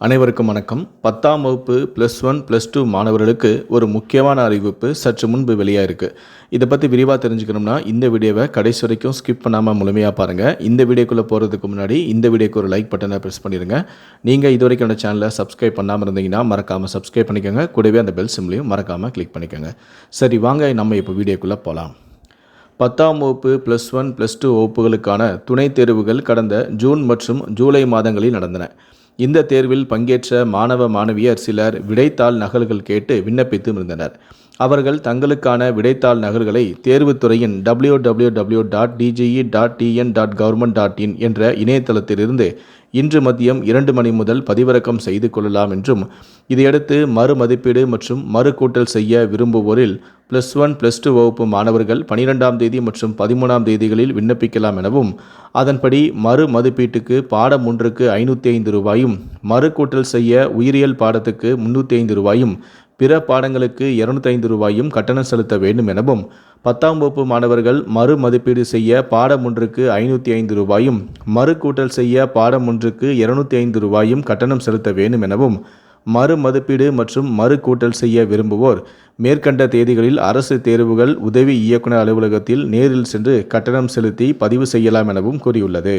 அனைவருக்கும் வணக்கம். பத்தாம் வகுப்பு ப்ளஸ் ஒன் ப்ளஸ் டூ மாணவர்களுக்கு ஒரு முக்கியமான அறிவிப்பு சற்று முன்பு வெளியாக இருக்குது இதை பற்றி விரிவாக தெரிஞ்சுக்கணும்னா இந்த வீடியோவை கடைசி வரைக்கும் ஸ்கிப் பண்ணாமல் முழுமையாக பாருங்கள் இந்த வீடியோக்குள்ளே போகிறதுக்கு முன்னாடி இந்த வீடியோக்கு ஒரு லைக் பட்டனை ப்ரெஸ் பண்ணிடுங்க. நீங்கள் இது வரைக்கும் அந்த சேனலை சப்ஸ்கிரைப் பண்ணாமல் இருந்தீங்கன்னா மறக்காமல் சப்ஸ்கிரைப் பண்ணிக்கோங்க. கூடவே அந்த பெல் சிம்லையும் மறக்காமல் கிளிக் பண்ணிக்கோங்க. சரி வாங்க நம்ம இப்போ வீடியோக்குள்ளே போகலாம் பத்தாம் வகுப்பு ப்ளஸ் ஒன் ப்ளஸ் டூ வகுப்புகளுக்கான துணைத் தேர்வுகள் கடந்த ஜூன் மற்றும் ஜூலை மாதங்களில் நடந்தன. இந்த தேர்வில் பங்கேற்ற மாணவ மாணவியர் சிலர் விடைத்தாள் நகல்கள் கேட்டு விண்ணப்பித்து இருந்தனர் அவர்கள் தங்களுக்கான விடைத்தாள் நகல்களை தேர்வுத்துறையின் W W W dot DGE dot TN dot government dot in என்ற இணையதளத்திலிருந்து இன்று மதியம் இரண்டு மணி முதல் பதிவிறக்கம் செய்து கொள்ளலாம் என்றும் இதையடுத்து மறு மதிப்பீடு மற்றும் மறு கூட்டல் செய்ய விரும்புவோரில் ப்ளஸ் ஒன் ப்ளஸ் டூ வகுப்பு மாணவர்கள் பனிரெண்டாம் தேதி மற்றும் பதிமூணாம் தேதிகளில் விண்ணப்பிக்கலாம் எனவும் அதன்படி மறு மதிப்பீட்டுக்கு பாடம் ஒன்றுக்கு ஐநூற்றி ஐந்து ரூபாயும் மறு கூட்டல் செய்ய உயிரியல் பாடத்துக்கு முன்னூற்றி ஐந்து ரூபாயும் பிற பாடங்களுக்கு இருநூத்தைந்து ரூபாயும் கட்டணம் செலுத்த வேண்டும் எனவும் பத்தாம் வகுப்பு மாணவர்கள் மறு மதிப்பீடு செய்ய பாடம் ஒன்றுக்கு ஐநூற்றி ஐந்து ரூபாயும் மறு கூட்டல் செய்ய பாடம் ஒன்றுக்கு இருநூத்தி ஐந்து ரூபாயும் கட்டணம் செலுத்த வேண்டும் எனவும் மறு மதிப்பீடு மற்றும் மறு கூட்டல் செய்ய விரும்புவோர் மேற்கண்ட தேதிகளில் அரசு தேர்வுகள் உதவி இயக்குனர் அலுவலகத்தில் நேரில் சென்று கட்டணம் செலுத்தி பதிவு செய்யலாம் எனவும் கூறியுள்ளது.